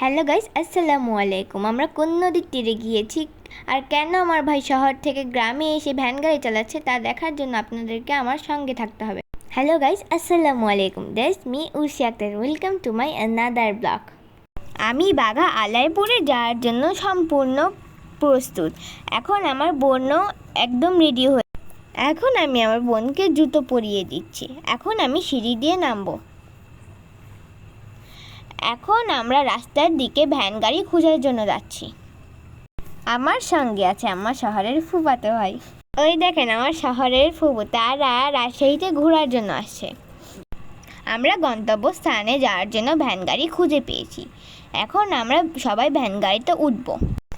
Hello guys, আসসালামু আলাইকুম। আমরা কোন নদীর তীরে গিয়েছি আর কেন আমার ভাই শহর থেকে গ্রামে এসে ভ্যান গাড়ি চালাচ্ছে তা দেখার জন্য আপনাদেরকে আমার সঙ্গে থাকতে হবে। হ্যালো গাইস, আসসালামু আলাইকুম। That's me Ursi Akter. Welcome to my another blog আমি বাঘা আলাইপুরে যাওয়ার জন্য সম্পূর্ণ প্রস্তুত। এখন আমার বোনও একদম রেডি হয়ে এখন আমি আমার বোনকে জুতো পরিয়ে দিচ্ছি। এখন আমি সিঁড়ি দিয়ে নামবো। এখন আমরা রাস্তার দিকে ভ্যান গাড়ি খোঁজার জন্য যাচ্ছি। আমার সঙ্গে আছে আমার শহরের ফুফাতো ভাই। ওই দেখেন আমার শহরের ফুফু, তারা রাজশাহীতে ঘোরার জন্য আসছে। আমরা গন্তব্যস্থানে যাওয়ার জন্য ভ্যান গাড়ি খুঁজে পেয়েছি। এখন আমরা সবাই ভ্যান গাড়িতে উঠবো।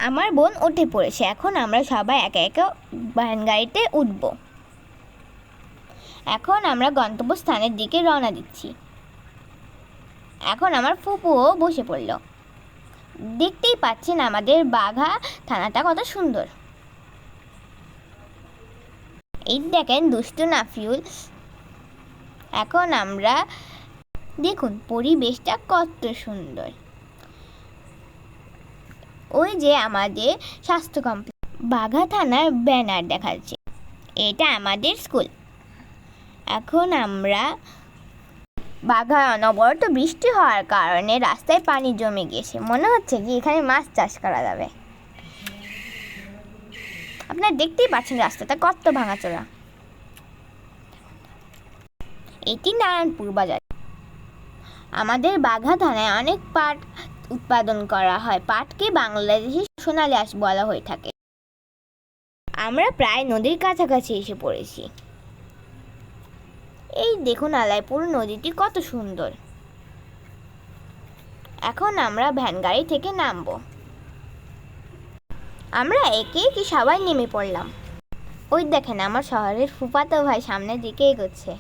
আমার বোন উঠে পড়েছে, এখন আমরা সবাই একে একে ভ্যান গাড়িতে উঠবো। এখন আমরা গন্তব্যস্থানের দিকে রওনা দিচ্ছি। এখন আমার ফুপুও বসে পড়ল। দেখতেই পাচ্ছেন আমাদের বাঘা থানাটা কত সুন্দর। এই দেখেন দুষ্টু নাফিউল। এখন আমরা দেখুন পরিবেশটা কত সুন্দর। ওই যে আমাদের স্বাস্থ্য কমপ্লেক্স বাঘা থানার ব্যানার দেখাচ্ছে। এটা আমাদের স্কুল। এখন আমরা বাঘা অনবরত বৃষ্টি হওয়ার কারণে রাস্তায় পানি জমে গিয়েছে। মনে হচ্ছে কি এখানে মাছ চাষ করা যাবে। আপনারা দেখতেই পাচ্ছেন রাস্তাটা কত ভাঙাচোরা। এটি নারায়ণপুর বাজার। আমাদের বাঘা থানায় অনেক পাট উৎপাদন করা হয়। পাটকে বাংলাদেশি সোনালি আঁশ বলা হয়ে থাকে। আমরা প্রায় নদীর কাছাকাছি এসে পড়েছি। এই দেখুন আলাইপুর নদীটি কত সুন্দর। এখন আমরা ভ্যান গাড়ি থেকে নামবো। আমরা একে একে সবাই নেমে পড়লাম। ওই দেখেন আমার শহরের ফুফাতো ভাই সামনের দিকে এগোচ্ছে।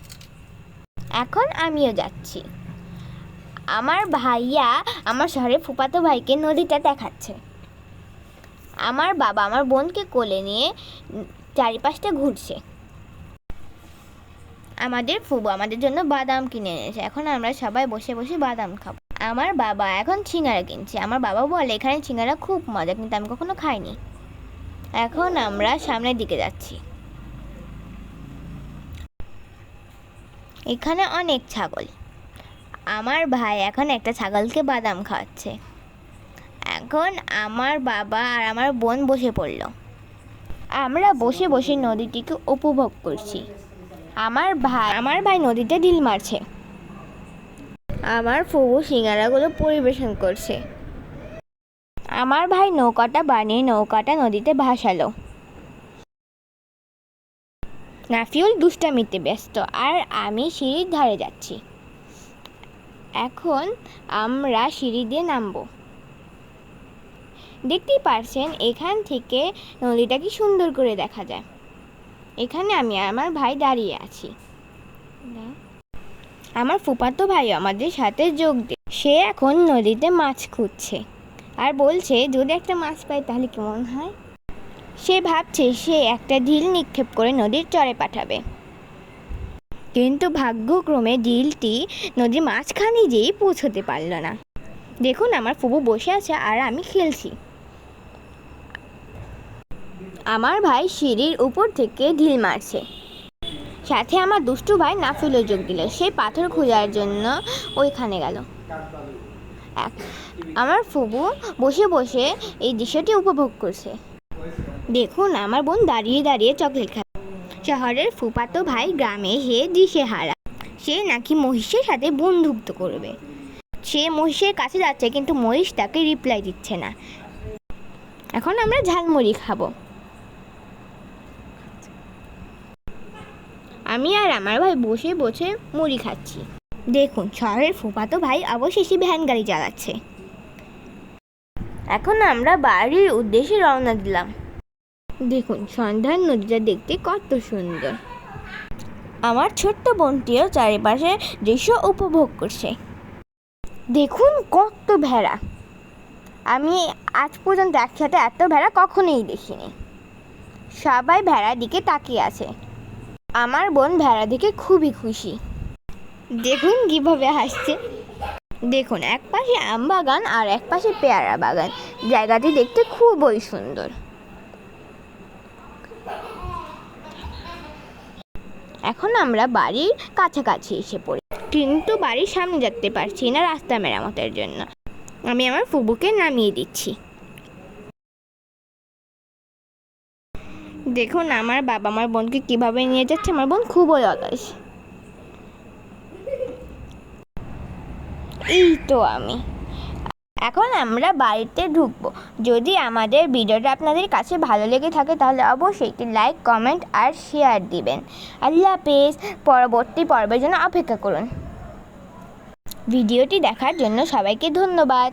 এখন আমিও যাচ্ছি। আমার ভাইয়া আমার শহরের ফুফাতো ভাইকে নদীটা দেখাচ্ছে। আমার বাবা আমার বোনকে কোলে নিয়ে চারিপাশটা ঘুরছে। আমাদের ফুবু আমাদের জন্য বাদাম কিনে এনেছে। এখন আমরা সবাই বসে বসে বাদাম খাব। আমার বাবা এখন সিঙ্গারা কিনছে। আমার বাবা বলে, এখানে সিঙ্গারা খুব মজা, কিন্তু আমি কখনো খাইনি। এখন আমরা সামনের দিকে যাচ্ছি। এখানে অনেক ছাগল। আমার ভাই এখন একটা ছাগলকে বাদাম খাওয়াচ্ছে। এখন আমার বাবা আর আমার বোন বসে পড়ল। আমরা বসে বসে নদীটিকে উপভোগ করছি। আমার ভাই আমার ভাই নদীতে ঢিল মারছে। আমার ফুবু সিঙ্গারাগুলো পরিবেশন করছে। আমার ভাই নৌকাটা বানিয়ে নৌকাটা নদীতে ভাসালো। নাফিউল দুষ্টামিতে ব্যস্ত আর আমি সিঁড়ির ধারে যাচ্ছি। এখন আমরা সিঁড়ি দিয়ে নামবো। দেখতেই পারছেন এখান থেকে নদীটা কি সুন্দর করে দেখা যায়। এখানে আমি আমার ভাই দাঁড়িয়ে আছি। আমার ফুপাতো ভাই আমাদের সাথে যোগ দে। সে এখন নদীতে মাছ খুঁজছে আর বলছে, যদি একটা মাছ পাই তাহলে কেমন হয়? সে ভাবছে, সে একটা ঢিল নিক্ষেপ করে নদীর চরে পাঠাবে। কিন্তু ভাগ্যক্রমে ঢিলটি নদীর মাঝখানে যেই পৌঁছতে পারল না। দেখুন, আমার ফুবু বসে আছে আর আমি খেলছি। আমার ভাই সিঁড়ির উপর থেকে ঢিল মারছে। সাথে আমার দুষ্টু ভাই নাফিলও যোগ দিল। সে পাথর খোঁজার জন্য ওইখানে গেল। এক- আমার ফুবু বসে বসে এই দৃশ্যটি উপভোগ করছে। দেখুন, আমার বোন দাঁড়িয়ে দাঁড়িয়ে চকলেট খায়। শহরের ফুপাতো ভাই গ্রামে সে দিশে হারা সে নাকি মহিষের সাথে বন্ধুত্ব করবে। সে মহিষের কাছে যাচ্ছে, কিন্তু মহিষ তাকে রিপ্লাই দিচ্ছে না। এখন আমরা ঝালমুড়ি খাব। আমি আর আমার ভাই বসে বসে মুড়ি খাচ্ছি। দেখুন, শহরের ফুপাতো ভাই অবশেষে ভ্যান গাড়ি চালাচ্ছে। এখন আমরা বাড়ির উদ্দেশ্যে রওনা দিলাম। দেখুন, সন্ধ্যার নদীটা দেখতে কত সুন্দর। আমার ছোট্ট বোনটিও চারিপাশে দৃশ্য উপভোগ করছে। দেখুন, কত ভেড়া। আমি আজ পর্যন্ত একসাথে এত ভেড়া কখনোই দেখিনি। সবাই ভেড়ার দিকে তাকিয়ে আছে। আমার বোন ভেড়া দেখে খুবই খুশি। দেখুন কীভাবে হাসছে। দেখুন, এক পাশে আম বাগান আর এক পাশে পেয়ারা বাগান। জায়গাটি দেখতে খুবই সুন্দর। এখন আমরা বাড়ির কাছাকাছি এসে পড়ি। কিন্তু বাড়ির সামনে যেতে পারছি না রাস্তা মেরামতের জন্য। আমি আমার ফুবুকে নামিয়ে দিচ্ছি। দেখুন, আমার বাবা আমার বোনকে কীভাবে নিয়ে যাচ্ছে, আমার বোন খুবই অলস। এই তো আমি। এখন আমরা বাড়িতে ঢুকবো। যদি আমাদের ভিডিওটা আপনাদের কাছে ভালো লেগে থাকে, তাহলে অবশ্যই একটি লাইক, কমেন্ট আর শেয়ার দিবেন। আল্লাহ হাফেজ। পরবর্তী পর্বের জন্য অপেক্ষা করুন। ভিডিওটি দেখার জন্য সবাইকে ধন্যবাদ।